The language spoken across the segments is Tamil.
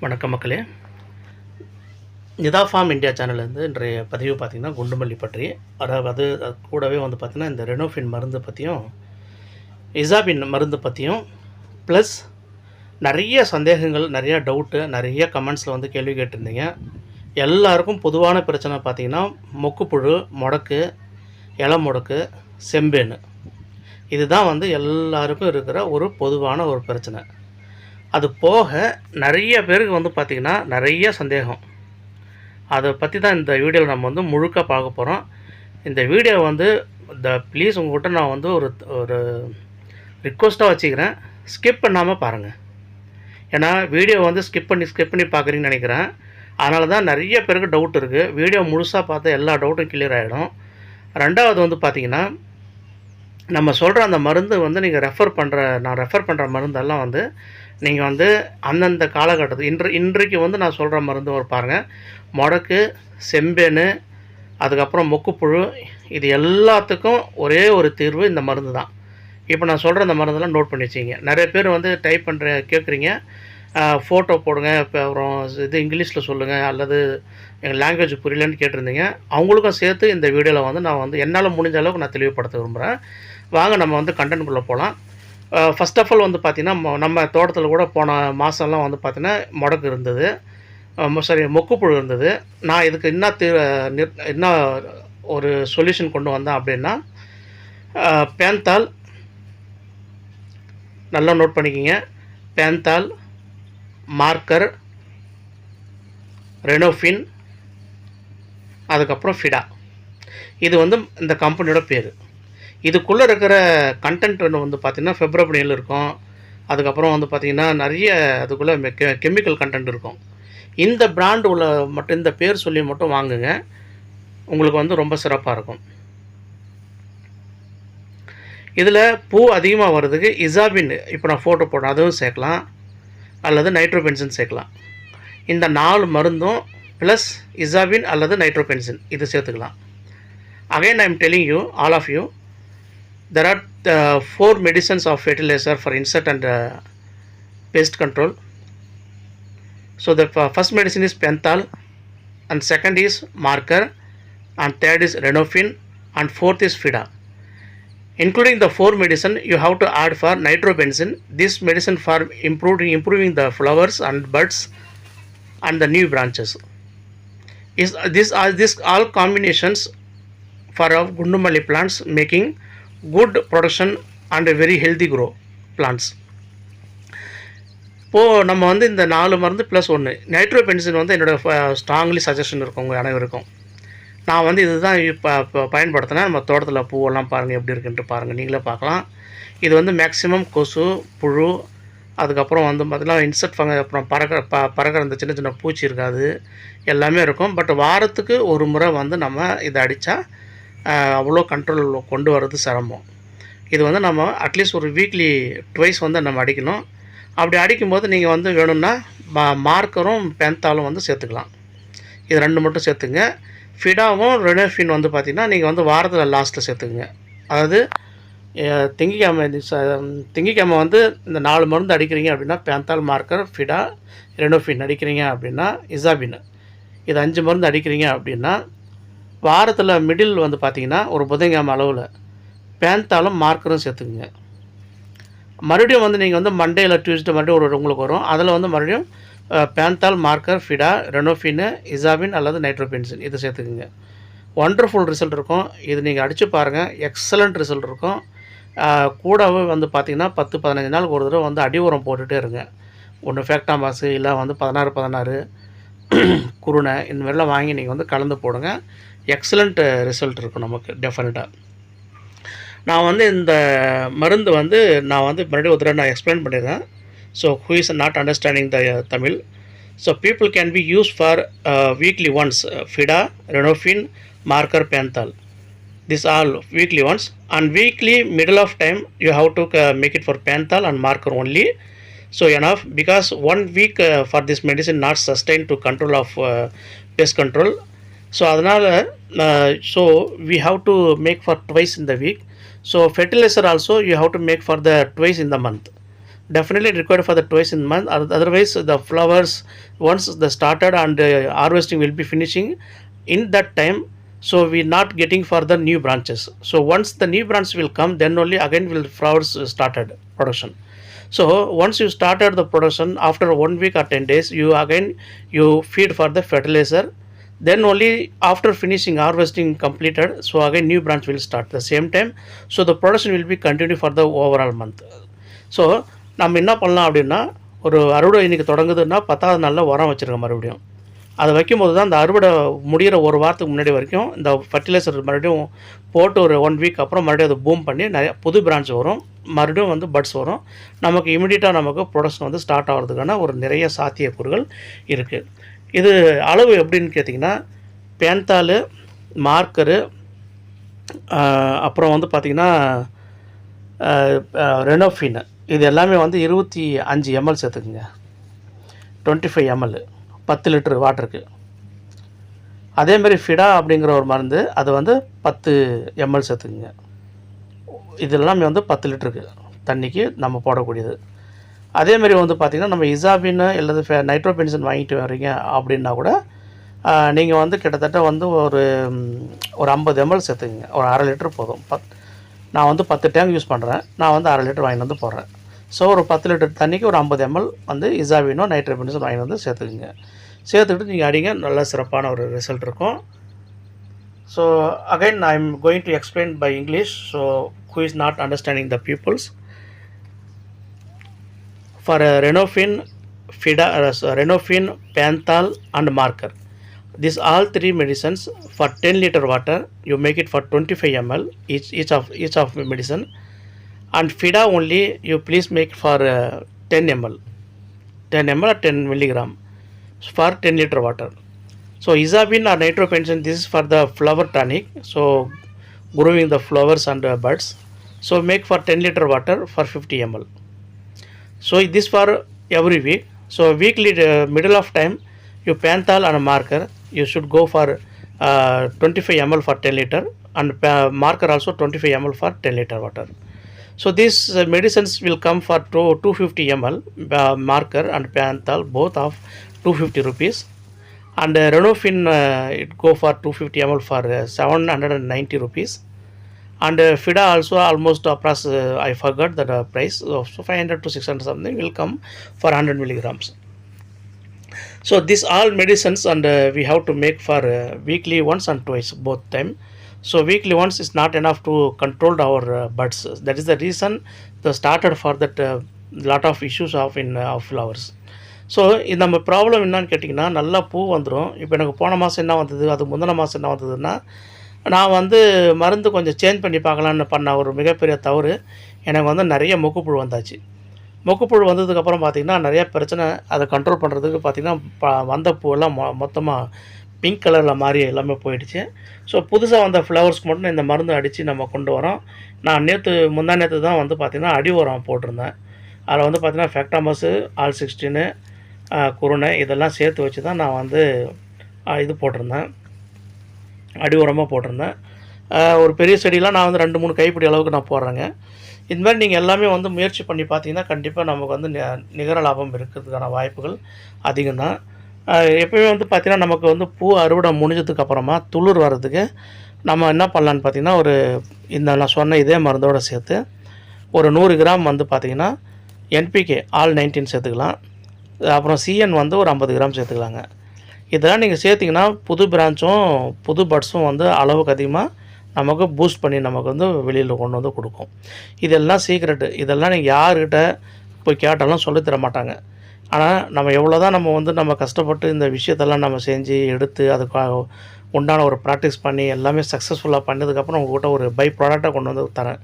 வணக்கம் மக்களே. நிதா ஃபார்ம் இந்தியா சேனல்லேருந்து இன்றைய பதிவு பார்த்திங்கன்னா குண்டுமல்லி பற்றி. அதாவது அது கூடவே வந்து பார்த்திங்கன்னா இந்த ரெனோஃபின் மருந்து பற்றியும் இசாபின் மருந்து பற்றியும் ப்ளஸ் நிறைய சந்தேகங்கள் நிறைய டவுட்டு நிறைய கமெண்ட்ஸில் வந்து கேள்வி கேட்டிருந்தீங்க. எல்லாருக்கும் பொதுவான பிரச்சனை பார்த்திங்கன்னா மொக்குப்புழு முடக்கு இலை முடக்கு செம்பேனு. இதுதான் வந்து எல்லாருக்கும் இருக்கிற ஒரு பொதுவான ஒரு பிரச்சனை. அது போக நிறைய பேருக்கு வந்து பார்த்திங்கன்னா நிறைய சந்தேகம். அதை பற்றி தான் இந்த வீடியோவில் நம்ம வந்து முழுக்க பார்க்க போகிறோம் இந்த வீடியோ வந்து இந்த ப்ளீஸ் உங்கள்கிட்ட நான் வந்து ஒரு ஒரு ரிக்வஸ்ட்டாக வச்சுக்கிறேன். ஸ்கிப் பண்ணாமல் பாருங்கள் ஏன்னா வீடியோ வந்து ஸ்கிப் பண்ணி ஸ்கிப் பண்ணி பார்க்குறீங்கன்னு நினைக்கிறேன். அதனால தான் நிறைய பேருக்கு டவுட் இருக்குது வீடியோ முழுசாக பார்த்தா எல்லா டவுட்டும் கிளியர் ஆகிடும் ரெண்டாவது வந்து பார்த்திங்கன்னா நம்ம சொல்கிற அந்த மருந்து வந்து நீங்கள் ரெஃபர் பண்ணுற நான் ரெஃபர் பண்ணுற மருந்தெல்லாம் வந்து நீங்கள் வந்து அந்தந்த காலகட்டத்துக்கு இன்று இன்றைக்கு வந்து நான் சொல்கிற மருந்து ஒரு பாருங்கள் முடக்கு செம்பேனு அதுக்கப்புறம் மொக்குப்புழு இது எல்லாத்துக்கும் ஒரே ஒரு தீர்வு இந்த மருந்து தான். இப்போ நான் சொல்கிற இந்த மருந்தெல்லாம் நோட் பண்ணி வச்சிங்க நிறைய பேர் வந்து டைப் பண்ணுற கேட்குறீங்க ஃபோட்டோ போடுங்க இப்போ அப்புறம் இது இங்கிலீஷில் சொல்லுங்கள் அல்லது எங்கள் லாங்குவேஜ் புரியலன்னு கேட்டிருந்தீங்க. அவங்களுக்கும் சேர்த்து இந்த வீடியோவில் வந்து நான் வந்து என்னால் முடிஞ்ச அளவுக்கு நான் தெளிவுபடுத்த விரும்புகிறேன் வாங்க நம்ம வந்து கண்டென்ட்குள்ளே போகலாம் ஃபஸ்ட் ஆஃப் ஆல் வந்து பார்த்திங்கன்னா நம்ம தோட்டத்தில் கூட போன மாதம்லாம் வந்து பார்த்திங்கன்னா முடக்கு இருந்தது. சாரி மொக்குப்புழு இருந்தது. நான் இதுக்கு என்ன தீ என்ன ஒரு சொல்யூஷன் கொண்டு வந்தேன் அப்படின்னா அஹ், பேந்தால் நல்லா நோட் பண்ணிக்கிங்க. பேந்தால் மார்க்கர் ரெனோஃபின் அதுக்கப்புறம் ஃபிடா இது வந்து இந்த கம்பெனியோட பேர். இதுக்குள்ளே இருக்கிற கண்டென்ட் வந்து பார்த்திங்கன்னா ஃபெப்ரவரியில் இருக்கும். அதுக்கப்புறம் வந்து பார்த்திங்கன்னா நிறைய அதுக்குள்ளே கெ கெமிக்கல் கண்டென்ட் இருக்கும். இந்த பிராண்ட் உள்ள மட்டும் இந்த பேர் சொல்லி மட்டும் வாங்குங்க. உங்களுக்கு வந்து ரொம்ப சிறப்பாக இருக்கும். இதில் பூ அதிகமாக வர்றதுக்கு இசாபின் இப்போ நான் ஃபோட்டோ போடுறேன் அதுவும் சேர்க்கலாம். அல்லது நைட்ரோபென்சின் சேர்க்கலாம். இந்த நாலு மருந்தும் ப்ளஸ் இசாபின் அல்லது நைட்ரோபென்சின் இது சேர்த்துக்கலாம். Again I am telling you all of you there are uh, four medicines of fertilizer for insect and uh, pest control. So the first medicine is penthal and second is marker and third is renofin and fourth is fida. Including the four medicine you have to add for nitrobenzene. This medicine for improving improving the flowers and buds and the new branches. Is this are this all combinations for our gundumali plants making good production and a very healthy grow plants. இப்போது நம்ம வந்து இந்த நாலு மருந்து ப்ளஸ் ஒன்று நைட்ரோ நைட்ரோபென்சின் வந்து என்னோடய ஸ்ட்ராங்லி சஜஷன் இருக்கும் உங்கள் அனைவருக்கும். நான் வந்து இதுதான் இப்போ இப்போ பயன்படுத்தினேன். நம்ம தோட்டத்தில் பூவெல்லாம் பாருங்கள் எப்படி இருக்குன்ட்டு பாருங்கள் நீங்களே பார்க்கலாம். இது வந்து மேக்ஸிமம் கொசு புழு அதுக்கப்புறம் வந்து பார்த்தீங்கன்னா இன்செக்ட் ஃபங்க அப்புறம் பறக்கிற ப பறக்கிற இந்த சின்ன சின்ன பூச்சி இருக்காது. எல்லாமே இருக்கும். பட் வாரத்துக்கு ஒரு முறை வந்து நம்ம இதை அடித்தா அவ்வளோ கண்ட்ரோல் கொண்டு வர்றது சிரமம். இது வந்து நம்ம அட்லீஸ்ட் ஒரு வீக்லி ட்வைஸ் வந்து நம்ம அடிக்கணும். அப்படி அடிக்கும்போது நீங்கள் வந்து வேணும்னா மா மார்க்கரும் பென்த்தாலும் வந்து சேர்த்துக்கலாம். இது ரெண்டு மட்டும் சேர்த்துங்க. ஃபிடாவும் ரெனோஃபின் வந்து பார்த்திங்கன்னா நீங்கள் வந்து வாரத்தில் லாஸ்ட்டில் சேர்த்துக்குங்க. அதாவது திங்கிக்கிழமை திங்கக்கிழமை திங்கக்கிழமை வந்து இந்த நாலு மருந்து அடிக்கிறீங்க அப்படின்னா பேந்தால் மார்க்கர் ஃபிடா ரெனோஃபின் அடிக்கிறீங்க அப்படின்னா இசாபின் இது அஞ்சு மருந்து அடிக்கிறீங்க அப்படின்னா வாரத்தில் மிடில் வந்து பார்த்தீங்கன்னா ஒரு புதன்கிழமை அளவில் பேந்தாலும் மார்க்கரும் சேர்த்துக்குங்க. மறுபடியும் வந்து நீங்கள் வந்து மண்டேயில் டியூஸ்டே மறுபடியும் ஒரு உங்களுக்கு வரும். அதில் வந்து மறுபடியும் அஹ், பேந்தால் மார்க்கர் ஃபிடா ரெனோஃபின்னு இசாபின் அல்லது நைட்ரோபென்சின் இது சேர்த்துக்குங்க. ஒண்டர்ஃபுல் ரிசல்ட் இருக்கும். இது நீங்கள் அடித்து பாருங்கள் எக்ஸலண்ட் ரிசல்ட் இருக்கும். கூடவே வந்து பார்த்திங்கன்னா பத்து பதினஞ்சு நாளுக்கு ஒரு தடவை வந்து அடி உரம் போட்டுகிட்டே இருங்க. ஒன்று ஃபேக்டாமாஸு இல்லை வந்து பதினாறு பதினாறு குருணை இந்த மாதிரிலாம் வாங்கி நீங்கள் வந்து கலந்து போடுங்க. எக்ஸலண்ட்டு ரிசல்ட் இருக்கும் நமக்கு டெஃபினட்டாக நான் வந்து இந்த மருந்து வந்து நான் வந்து மறுபடியும் ஒரு தடவை நான் எக்ஸ்பிளைன் பண்ணிடுறேன் so who is not understanding the Tamil so people can be use for weekly once ஃபிடா ரெனோஃபின் marker பேந்தால் this all weekly once and weekly middle of time you have to make it for பேந்தால் and marker only so N of because one week for this medicine not sustain to control of base control so அதனால் so we have to make for twice in the week so fertilizer also you have to make for the twice in the month definitely required for the twice in month Oth- otherwise the flowers once the started and uh, harvesting will be finishing in that time so we not getting for the new branches so once the new branch will come then only again will flowers uh, started production so once you started the production after one week or 10 days you again you feed for the fertilizer then only after finishing harvesting completed so again new branch will start the same time. So the production will be continued for the overall month. So நம்ம என்ன பண்ணலாம் அப்படின்னா ஒரு அறுவடை இன்றைக்கி தொடங்குதுன்னா பத்தாவது நாளில் உரம் வச்சுருக்கோம் மறுபடியும். அதை வைக்கும்போது தான் அந்த அறுவடை முடிகிற ஒரு வாரத்துக்கு முன்னாடி வரைக்கும் இந்த ஃபர்டிலைசர் மறுபடியும் போட்டு ஒரு ஒன் வீக் அப்புறம் மறுபடியும் அதை பூம் பண்ணி நிறைய புது பிரான்ச் வரும். மறுபடியும் வந்து பட்ஸ் வரும். நமக்கு இமிடியட்டாக நமக்கு ப்ரொடக்ஷன் வந்து ஸ்டார்ட் ஆகிறதுக்கான ஒரு நிறைய சாத்தியக்கூறுகள் இருக்குது இது அளவு எப்படின்னு கேட்டிங்கன்னா பேன்தாள் மார்க்கரு அப்புறம் வந்து பார்த்திங்கன்னா ரெனோஃபின். இது எல்லாமே வந்து இருபத்தி அஞ்சு எம்எல் சேர்த்துக்குங்க. டுவெண்ட்டி ஃபைவ் எம்எல் பத்து லிட்டரு வாட்டருக்கு. அதேமாரி ஃபிடா அப்படிங்கிற ஒரு மருந்து அது வந்து பத்து எம்எல் சேர்த்துக்குங்க. இது எல்லாமே வந்து பத்து லிட்டருக்கு தண்ணிக்கு நம்ம போடக்கூடியது. அதேமாரி வந்து பார்த்திங்கன்னா நம்ம இசாபின் அல்லது நைட்ரோபென்சன் வாங்கிட்டு வர்றீங்க அப்படின்னா கூட நீங்கள் வந்து கிட்டத்தட்ட வந்து ஒரு ஒரு ஐம்பது எம்எல் சேர்த்துக்குங்க. ஒரு அரை லிட்டர் போதும். பத் நான் வந்து பத்து டேங்க் யூஸ் பண்ணுறேன் நான் வந்து அரை லிட்டர் வாங்கிட்டு வந்து போடுறேன். ஸோ ஒரு பத்து லிட்டர் தண்ணிக்கு ஒரு ஐம்பது எம்எல் வந்து இசாபினோ நைட்ரோபென்சன் வாங்கிட்டு வந்து சேர்த்துக்குங்க. சேர்த்துக்கிட்டு நீங்கள் அடிங்க. நல்ல சிறப்பான ஒரு ரிசல்ட் இருக்கும். So again I am going to explain by English so who is not understanding the peoples for uh, Renofin, Fida, uh, so Renofin, Panthal, and Marker. These all three medicines for 10 liter water, you make it for 25 ml each each of each of medicine, and Fida only you please make for uh, 10 ml, 10 ml or 10 milligram for 10 liter water. So Isabin or nitropensin, this is for the flower tonic, so growing the flowers and uh, buds. So make for 10 liter water for 50 ml. So this for every week. So weekly uh, middle of time, you penthal and marker. You should go for uh, 25 ml for 10 liter and pa- marker also 25 ml for 10 liter water. So these uh, medicines will come for two, 250 ml uh, marker and penthal both of 250 rupees. And uh, Renofin uh, it go for 250 ml for uh, 790 rupees and uh, FIDA also almost approx uh, I forgot the uh, price of so 500 to 600 something will come for 100 milligrams. So these all medicines and uh, we have to make for uh, weekly once and twice both time. So weekly once is not enough to control our uh, buds. That is the reason the started for that uh, lot of issues of in uh, of flowers. So இது நம்ம ப்ராப்ளம் என்னன்னு கேட்டிங்கன்னா நல்லா பூ வந்துடும் இப்போ எனக்கு போன மாதம் என்ன வந்தது அது முந்தின மாதம் என்ன வந்ததுன்னா நான் வந்து மருந்து கொஞ்சம் சேஞ்ச் பண்ணி பார்க்கலான்னு பண்ண ஒரு மிகப்பெரிய தவறு. எனக்கு வந்து நிறைய மொக்குப்புழு வந்தாச்சு. மொக்குப்புழு வந்ததுக்கப்புறம் பார்த்திங்கன்னா நிறைய பிரச்சனை அதை கண்ட்ரோல் பண்ணுறதுக்கு பார்த்திங்கன்னா ப வந்த பூவெல்லாம் மொ மொத்தமாக பிங்க் கலரில் மாறி எல்லாமே போயிடுச்சு. ஸோ புதுசாக வந்த ஃப்ளவர்ஸ்க்கு மட்டும் இந்த மருந்து அடித்து நம்ம கொண்டு வரோம். நான் நேற்று முந்தா நேற்று தான் வந்து பார்த்திங்கன்னா அடி உரம் போட்டிருந்தேன். அதில் வந்து பார்த்திங்கன்னா ஃபேக்டாமஸு ஆல் சிக்ஸ்டீனு குருணை இதெல்லாம் சேர்த்து வச்சு தான் நான் வந்து இது போட்டிருந்தேன். அடி உரமாக போட்டிருந்தேன் ஒரு பெரிய செடியெலாம் நான் வந்து ரெண்டு மூணு கைப்பிடி அளவுக்கு நான் போடுறேங்க. இந்த மாதிரி நீங்கள் எல்லாமே வந்து முயற்சி பண்ணி பார்த்தீங்கன்னா கண்டிப்பாக நமக்கு வந்து நிகர லாபம் இருக்கிறதுக்கான வாய்ப்புகள் அதிகம்தான் தான். எப்பயுமே வந்து பார்த்திங்கன்னா நமக்கு வந்து பூ அறுவடை முடிஞ்சதுக்கப்புறமா துளிர் வர்றதுக்கு நம்ம என்ன பண்ணலான்னு பார்த்தீங்கன்னா ஒரு இந்த நான் சொன்ன இதே மருந்தோடு சேர்த்து ஒரு நூறு கிராம் வந்து பார்த்திங்கன்னா என்பிகே ஆல் நைன்டீன் சேர்த்துக்கலாம். அப்புறம் சிஎன் வந்து ஒரு ஐம்பது கிராம் சேர்த்துக்கலாங்க. இதெல்லாம் நீங்கள் சேர்த்திங்கன்னா புது பிரான்ச்சும் புது பட்ஸும் வந்து அளவுக்கு அதிகமாக நமக்கு பூஸ்ட் பண்ணி நமக்கு வந்து வெளியில் கொண்டு வந்து கொடுக்கும். இதெல்லாம் சீக்ரெட்டு இதெல்லாம் நீங்கள் யாருக்கிட்ட போய் கேட்டாலும் சொல்லித் தர மாட்டாங்க. ஆனால் நம்ம எவ்வளோ தான் நம்ம வந்து நம்ம கஷ்டப்பட்டு இந்த விஷயத்தெல்லாம் நம்ம செஞ்சு எடுத்து அதுக்கு உண்டான ஒரு ப்ராக்டிஸ் பண்ணி எல்லாமே சக்ஸஸ்ஃபுல்லாக பண்ணதுக்கப்புறம் உங்கள்கிட்ட ஒரு பை ப்ராடக்டாக கொண்டு வந்து தரேன்.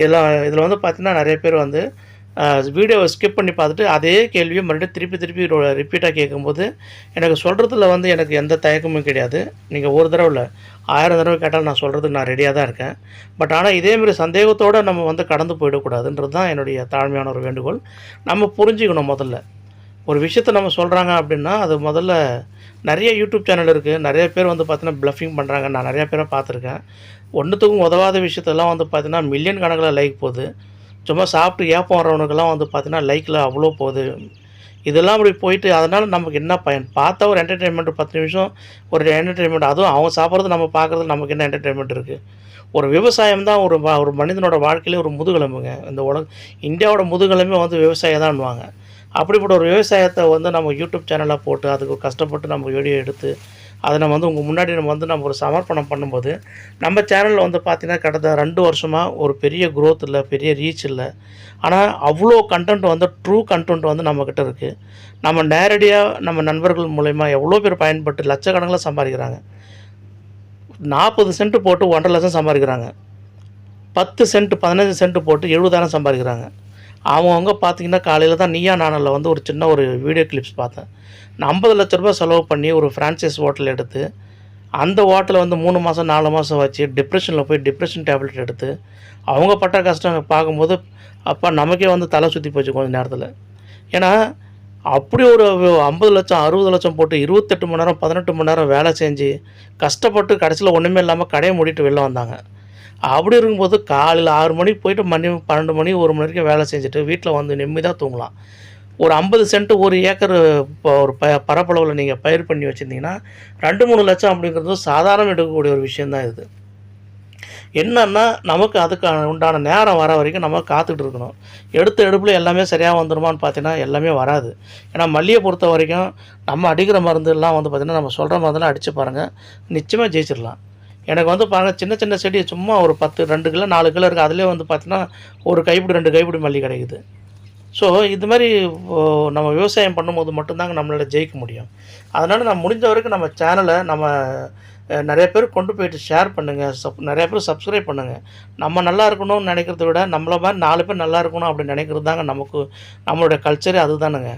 இதில் இதில் வந்து பார்த்திங்கன்னா நிறைய பேர் வந்து வீடியோவை ஸ்கிப் பண்ணி பார்த்துட்டு அதே கேள்வியை மறுபடியும் திருப்பி திருப்பி ரிப்பீட்டாக கேட்கும்போது எனக்கு சொல்கிறதுல வந்து எனக்கு எந்த தயக்கமும் கிடையாது. நீங்கள் ஒரு தடவை இல்லை ஆயிரம் தடவை கேட்டாலும் நான் சொல்கிறதுக்கு நான் ரெடியாக தான் இருக்கேன். பட் ஆனால் இதேமாரி சந்தேகத்தோடு நம்ம வந்து கடந்து போயிடக்கூடாதுன்றது தான் என்னுடைய தாழ்மையான ஒரு வேண்டுகோள். நம்ம புரிஞ்சுக்கணும் முதல்ல. ஒரு விஷயத்த நம்ம சொல்கிறாங்க அப்படின்னா அது முதல்ல நிறைய யூடியூப் சேனல் இருக்குது நிறைய பேர் வந்து பார்த்தீங்கன்னா ப்ளஃபிங் பண்ணுறாங்க நான் நிறையா பேரை பார்த்துருக்கேன். ஒன்றுத்துக்கும் உதவாத விஷயத்தெல்லாம் வந்து பார்த்தீங்கன்னா மில்லியன் கணக்கில் லைக் போகுது. சும்மா சாப்பிட்டு ஏப்பம் வரவனுக்கெல்லாம் வந்து பார்த்தீங்கன்னா லைக்கில் அவ்வளோ போகுது. இதெல்லாம் அப்படி போயிட்டு அதனால் நமக்கு என்ன பயன்? பார்த்தா ஒரு என்டர்டெயின்மெண்ட் பத்து நிமிஷம் ஒரு என்டர்டெயின்மெண்ட் அதுவும் அவங்க சாப்பிட்றது நம்ம பார்க்குறது நமக்கு என்ன என்டர்டெயின்மெண்ட் இருக்குது ஒரு விவசாயம் தான் ஒரு ஒரு மனிதனோட வாழ்க்கையிலே ஒரு முதுகெலும்புங்க. இந்த உலக இந்தியாவோட முதுகெலும்பே வந்து விவசாயம் தான்வாங்க அப்படிப்பட்ட ஒரு விவசாயத்தை வந்து நம்ம யூடியூப் சேனலாக போட்டு அதுக்கு கஷ்டப்பட்டு நம்ம வீடியோ எடுத்து அதை நம்ம வந்து உங்கள் முன்னாடி நம்ம வந்து நம்ம ஒரு சமர்ப்பணம் பண்ணும்போது நம்ம சேனலில் வந்து பார்த்திங்கன்னா கடந்த ரெண்டு வருஷமாக ஒரு பெரிய க்ரோத் இல்லை பெரிய ரீச் இல்லை. ஆனால் அவ்வளோ கண்டென்ட் வந்து ட்ரூ கண்டென்ட் வந்து நம்மக்கிட்ட இருக்குது நம்ம நேரடியாக நம்ம நண்பர்கள் மூலயமா எவ்வளோ பேர் பயன்பட்டு லட்சக்கணக்கில் சம்பாதிக்கிறாங்க. நாற்பது சென்ட் போட்டு ஒன்றரை லட்சம் சம்பாதிக்கிறாங்க. பத்து சென்ட் பதினஞ்சு சென்ட் போட்டு எழுபதாயிரம் சம்பாதிக்கிறாங்க. அவங்கவுங்க பார்த்தீங்கன்னா காலையில் தான் நீயா நானில் வந்து ஒரு சின்ன ஒரு வீடியோ கிளிப்ஸ் பார்த்தேன். நான் ஐம்பது லட்ச ரூபாய் செலவு பண்ணி ஒரு ஃப்ரான்ச்சைஸ் ஹோட்டல் எடுத்து அந்த ஹோட்டலை வந்து மூணு மாதம் நாலு மாதம் வச்சு டிப்ரெஷனில் போய் டிப்ரெஷன் டேப்லெட் எடுத்து அவங்க பட்ட கஷ்டம் பார்க்கும்போது அப்போ நமக்கே வந்து தலை சுற்றி போச்சு கொஞ்சம் நேரத்தில். ஏன்னா அப்படி ஒரு ஐம்பது லட்சம் அறுபது லட்சம் போட்டு இருபத்தெட்டு மணி நேரம் பதினெட்டு மணி நேரம் வேலை செஞ்சு கஷ்டப்பட்டு கடைசியில் ஒன்றுமே இல்லாமல் கடையை மூடிட்டு வெளில வந்தாங்க. அப்படி இருக்கும்போது காலையில் ஆறு மணிக்கு போயிட்டு மணி பன்னெண்டு மணி ஒரு மணி வரைக்கும் வேலை செஞ்சுட்டு வீட்டில் வந்து நிம்மதியாக தூங்கலாம். ஒரு ஐம்பது சென்ட் ஒரு ஏக்கர் இப்போ ஒரு ப பரப்பளவில் நீங்கள் பயிர் பண்ணி வச்சுருந்தீங்கன்னா ரெண்டு மூணு லட்சம் அப்படிங்கிறது சாதாரணம் எடுக்கக்கூடிய ஒரு விஷயந்தான் இது. என்னன்னா நமக்கு அதுக்கான உண்டான நேரம் வர வரைக்கும் நம்ம காத்துக்கிட்டு இருக்கணும். எடுத்த எடுப்பில் எல்லாமே சரியாக வந்துடுமான்னு பார்த்தீங்கன்னா எல்லாமே வராது. ஏன்னா மல்லியை பொறுத்த வரைக்கும் நம்ம அடிக்கிற மருந்துலாம் வந்து பார்த்திங்கன்னா நம்ம சொல்கிற மருந்தெல்லாம் அடித்து பாருங்கள் நிச்சயமாக ஜெயிச்சிடலாம் எனக்கு வந்து பாருங்கள் சின்ன சின்ன செடி சும்மா ஒரு பத்து ரெண்டு கிலோ நாலு கிலோ இருக்குது அதிலே வந்து பார்த்தீங்கன்னா ஒரு கைப்பிடி ரெண்டு கைப்பிடி மல்லி கிடைக்குது. ஸோ இது மாதிரி ஓ, நம்ம விவசாயம் பண்ணும்போது மட்டும்தாங்க நம்மளால் ஜெயிக்க முடியும். அதனால் நான் முடிஞ்ச வரைக்கும் நம்ம சேனலை நம்ம நிறைய பேர் கொண்டு போயிட்டு ஷேர் பண்ணுங்கள் சப் நிறைய பேர் சப்ஸ்கிரைப் பண்ணுங்கள் நம்ம நல்லா இருக்கணும்னு நினைக்கிறத விட நம்மளை மாதிரி நாலு பேர் நல்லா இருக்கணும் அப்படின்னு நினைக்கிறது தாங்க நமக்கு நம்மளுடைய கல்ச்சரே அதுதானுங்க.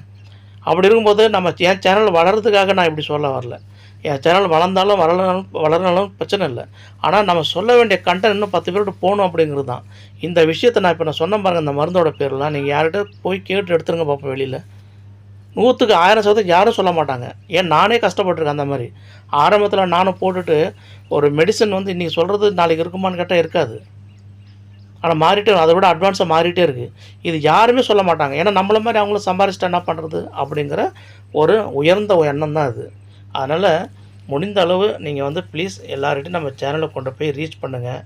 அப்படி இருக்கும்போது நம்ம என் சேனல் வளர்கிறதுக்காக நான் இப்படி சொல்ல வரல. சேனல் வளர்ந்தாலும் வளரனாலும் வளரனாலும் பிரச்சனை இல்லை. ஆனால் நம்ம சொல்ல வேண்டிய கண்டென்ட் இன்னும் பத்து பேர்கிட்ட போகணும் அப்படிங்கிறது தான். இந்த விஷயத்தை நான் இப்போ நான் சொன்ன பாருங்க இந்த மருந்தோட பேர்லாம் நீங்கள் யார்கிட்ட போய் கேட்டு எடுத்துருங்க பார்ப்போம் வெளியில். நூற்றுக்கு ஆயிரம் சதவீதம் யாரும் சொல்ல மாட்டாங்க. ஏன் நானே கஷ்டப்பட்டிருக்கேன் அந்த மாதிரி. ஆரம்பத்தில் நானும் போட்டுட்டு ஒரு மெடிசன் வந்து இன்றைக்கி சொல்கிறது நாளைக்கு இருக்குமான்னு கேட்டால் இருக்காது. ஆனால் மாறிட்டே அதை விட அட்வான்ஸாக மாறிட்டே இருக்குது இது யாருமே சொல்ல மாட்டாங்க. ஏன்னா நம்மள மாதிரி அவங்களும் சம்பாரிச்சிட்டா என்ன பண்ணுறது அப்படிங்கிற ஒரு உயர்ந்த எண்ணம் தான் அது அதனால் முடிந்த அளவு நீங்கள் வந்து ப்ளீஸ் எல்லார்கிட்டையும் நம்ம சேனலை கொண்டு போய் ரீச் பண்ணுங்கள்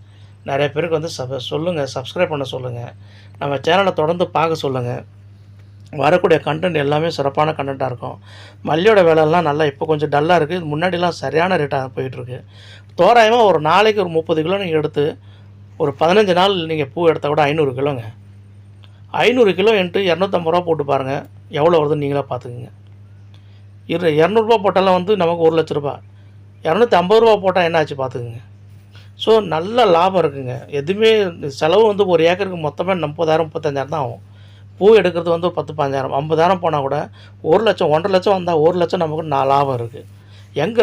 நிறைய பேருக்கு வந்து சப் சொல்லுங்கள் சப்ஸ்கிரைப் பண்ண சொல்லுங்கள் நம்ம சேனலை தொடர்ந்து பார்க்க சொல்லுங்கள் வரக்கூடிய கண்டென்ட் எல்லாமே சிறப்பான கண்டென்ட்டாக இருக்கும். மல்லியோட விலைலாம் நல்லா இப்போ கொஞ்சம் டல்லாக இருக்குது முன்னாடிலாம் சரியான ரேட்டாக போயிட்டுருக்கு தோராயமாக ஒரு நாளைக்கு ஒரு முப்பது கிலோ நீங்கள் எடுத்து ஒரு பதினஞ்சு நாள் நீங்கள் பூ எடுத்தால் கூட ஐநூறு கிலோங்க. ஐநூறு கிலோ இன்ட்டு இரநூத்தம்பது ரூபா போட்டு பாருங்கள் எவ்வளோ வருதுன்னு நீங்களே பார்த்துக்குங்க. இரு இரநூறுபா போட்டாலும் வந்து நமக்கு ஒரு லட்ச ரூபா. இரநூத்தி ஐம்பது ரூபா போட்டால் என்ன ஆச்சு பார்த்துக்குங்க. ஸோ நல்ல லாபம் இருக்குங்க. எதுவுமே செலவு வந்து ஒரு ஏக்கருக்கு மொத்தமாக முப்பதாயிரம் முப்பத்தஞ்சாயிரம் தான் ஆகும். பூ எடுக்கிறது வந்து ஒரு பத்து பதினஞ்சாயிரம் ஐம்பதாயிரம் போனால் கூட ஒரு லட்சம் ஒன்றரை லட்சம் வந்தால் ஒரு லட்சம் நமக்கு நான் லாபம் இருக்குது எங்கே